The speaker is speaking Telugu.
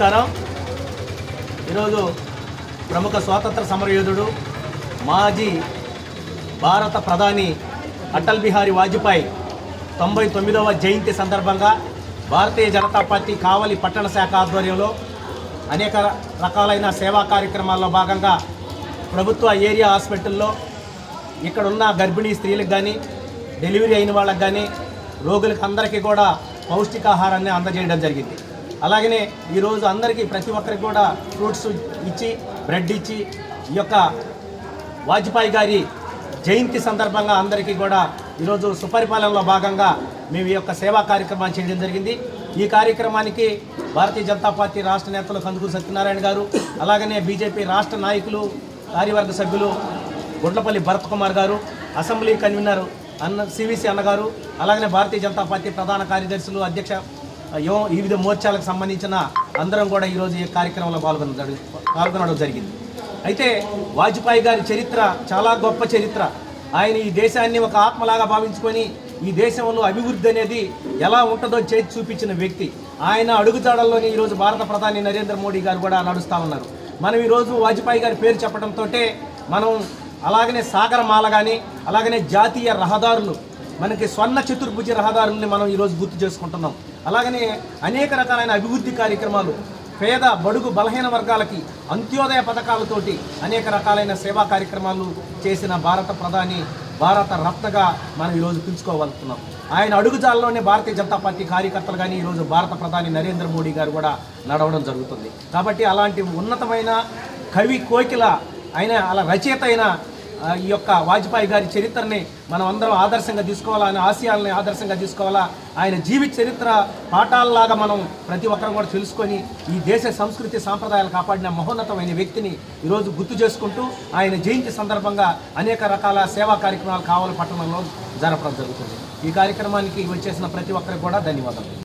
నమస్కారం. ఈరోజు ప్రముఖ స్వాతంత్ర సమరయోధుడు మాజీ భారత ప్రధాని అటల్ బిహారీ వాజ్పేయి తొంభై తొమ్మిదవ జయంతి సందర్భంగా భారతీయ జనతా పార్టీ కావలి పట్టణ శాఖ ఆధ్వర్యంలో అనేక రకాలైన సేవా కార్యక్రమాల్లో భాగంగా ప్రభుత్వ ఏరియా హాస్పిటల్లో ఇక్కడున్న గర్భిణీ స్త్రీలకు కానీ డెలివరీ అయిన వాళ్ళకి కానీ రోగులకు అందరికీ కూడా పౌష్టికాహారాన్ని అందజేయడం జరిగింది. అలాగనే ఈరోజు అందరికీ ప్రతి ఒక్కరికి కూడా ఫ్రూట్స్ ఇచ్చి బ్రెడ్ ఇచ్చి ఈ యొక్క వాజ్పేయి గారి జయంతి సందర్భంగా అందరికీ కూడా ఈరోజు సుపరిపాలనలో భాగంగా మేము ఈ యొక్క సేవా కార్యక్రమాన్ని చేయడం జరిగింది. ఈ కార్యక్రమానికి భారతీయ జనతా పార్టీ రాష్ట్ర నేతలు కందుకు సత్యనారాయణ గారు అలాగనే బీజేపీ రాష్ట్ర నాయకులు కార్యవర్గ సభ్యులు గుండ్లపల్లి భరత్ కుమార్ గారు అసెంబ్లీ కన్వీనర్ అన్న సివిసి అన్నగారు అలాగనే భారతీయ జనతా పార్టీ ప్రధాన కార్యదర్శులు అధ్యక్ష యువ వివిధ మోర్చాలకు సంబంధించిన అందరం కూడా ఈరోజు ఈ కార్యక్రమంలో పాల్గొనడం పాల్గొనడం జరిగింది. అయితే వాజ్పేయి గారి చరిత్ర చాలా గొప్ప చరిత్ర. ఆయన ఈ దేశాన్ని ఒక ఆత్మలాగా భావించుకొని ఈ దేశంలో అభివృద్ధి అనేది ఎలా ఉంటుందో చేసి చూపించిన వ్యక్తి. ఆయన అడుగుజాడల్లోనే ఈరోజు భారత ప్రధాని నరేంద్ర మోడీ గారు కూడా నడుస్తూ ఉన్నారు. మనం ఈరోజు వాజ్పేయి గారి పేరు చెప్పడంతో మనం అలాగనే సాగరమాల కానీ అలాగనే జాతీయ రహదారులు మనకి స్వర్ణ చతుర్భుజ రహదారుల్ని మనం ఈరోజు గుర్తు చేసుకుంటున్నాం. అలాగనే అనేక రకాలైన అభివృద్ధి కార్యక్రమాలు పేద బడుగు బలహీన వర్గాలకి అంత్యోదయ పథకాలతోటి అనేక రకాలైన సేవా కార్యక్రమాలు చేసిన భారత ప్రధాని భారత రత్నగా మనం ఈరోజు పిలుచుకోగలుగుతున్నాం ఆయన అడుగుజాల్లోనే భారతీయ జనతా పార్టీ కార్యకర్తలు కానీ ఈరోజు భారత ప్రధాని నరేంద్ర మోడీ గారు కూడా నడవడం జరుగుతుంది. కాబట్టి అలాంటి ఉన్నతమైన కవి కోకిల ఆయన అలా రచయిత అయిన ఈ యొక్క వాజ్పేయి గారి చరిత్రని మనం అందరం ఆదర్శంగా తీసుకోవాలా ఆయన ఆశయాలని ఆదర్శంగా తీసుకోవాలా? ఆయన జీవిత చరిత్ర పాఠాలలాగా మనం ప్రతి ఒక్కరం కూడా తెలుసుకొని ఈ దేశ సంస్కృతి సాంప్రదాయాలు కాపాడిన మహోన్నతమైన వ్యక్తిని ఈరోజు గుర్తు చేసుకుంటూ ఆయన జయంతి సందర్భంగా అనేక రకాల సేవా కార్యక్రమాలు కావాలి పట్టణంలో జరపడం జరుగుతుంది. ఈ కార్యక్రమానికి వచ్చేసిన ప్రతి ఒక్కరికి కూడా ధన్యవాదాలు.